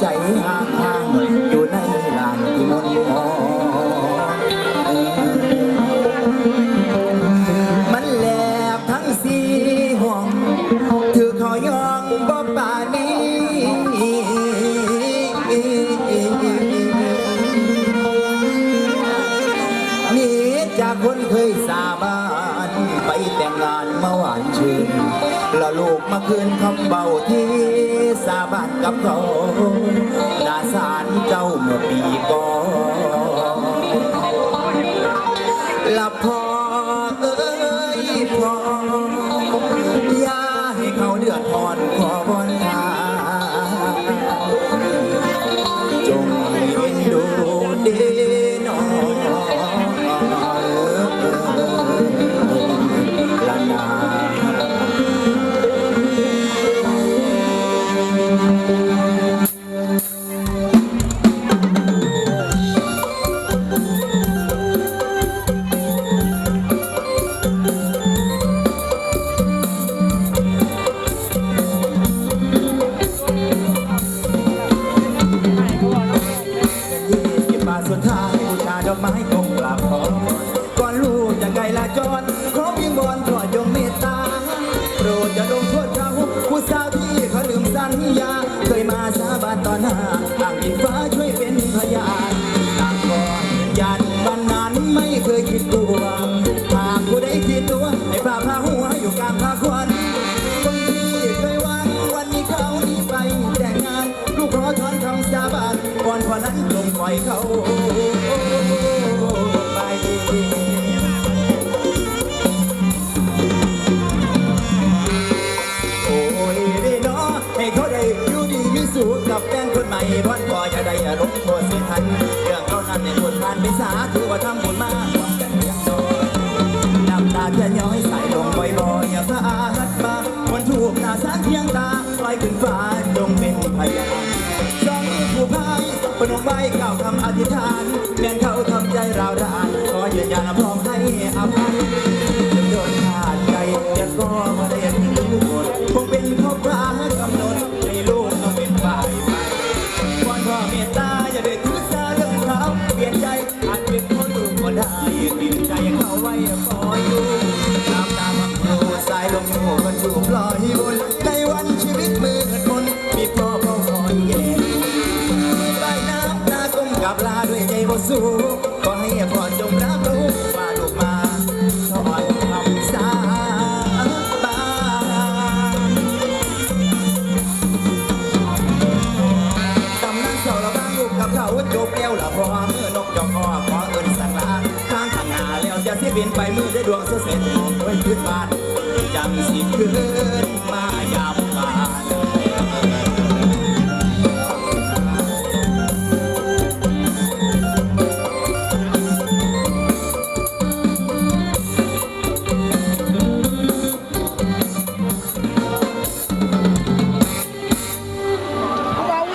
ใจห่างห่างอยู่ในลานที่มนมองมันแหลกทั้งสี่ห้องถือขายองบ่ป่านี้มีจากคนเคยสาบานไปแต่งงานเมาหวานชื่นแล้วลูกมาคืนคำเบาที่สาบานกับเขา ละพอ สุดท้ายบูชาดอกไม้คงกราบขอก่อนลูกจะไกลลาจรขอวิงวอนขอจงเมตตา โปรดจะลงโทษเขาผู้สาวที่เขาลืมสัญญา เคยมาสาบานต่อหน้าต่างดินฟ้าช่วยเป็นพยานต่างก่อนยันวันนั้นไม่เคยคิดตัวหากผู้ใดคิดตัวให้พาพาหัวอยู่กลางานก่อนวันนั้นลงปล่อยเขาไปโอ้ยเด้เนาะให้เขาได้อยู่ดีมีสุขกับแฟนคนใหม่บอนก็จะได้อารมณ์โทษเสียทันเรื่องเขานั้นในผลผ่านไปสาถือว่าทำบุญมากกว่ากันเพียงน้อยน้ำตาจะย้อยใส่ลงบ่อยๆอย่าพระอาหัดมาวันถูกหน้าสารเพียงตาลอยขึ้นฟ้าจงเป็นพยานสองมือผู้พายป นมไว้กล่าวคำอธิษฐานแม่นเขาทำใจราวรานขอยืนยันพร้อมให้อภัย ด้วยใจบ่สู้ขอให้พ่อจงรับรู้ว่าลูกมาถอนคำสาบานตำนั้นเสาละบ้างลูกกับเขาจบแล้วละพอเมื่อนกจอกคอขอเอินสังลาทางข้างหน้าแล้วจะสียเปลี่ยนไปมือได้ดวงเสเสร็จมองโดยพื้นบ้านจำสิคืนมา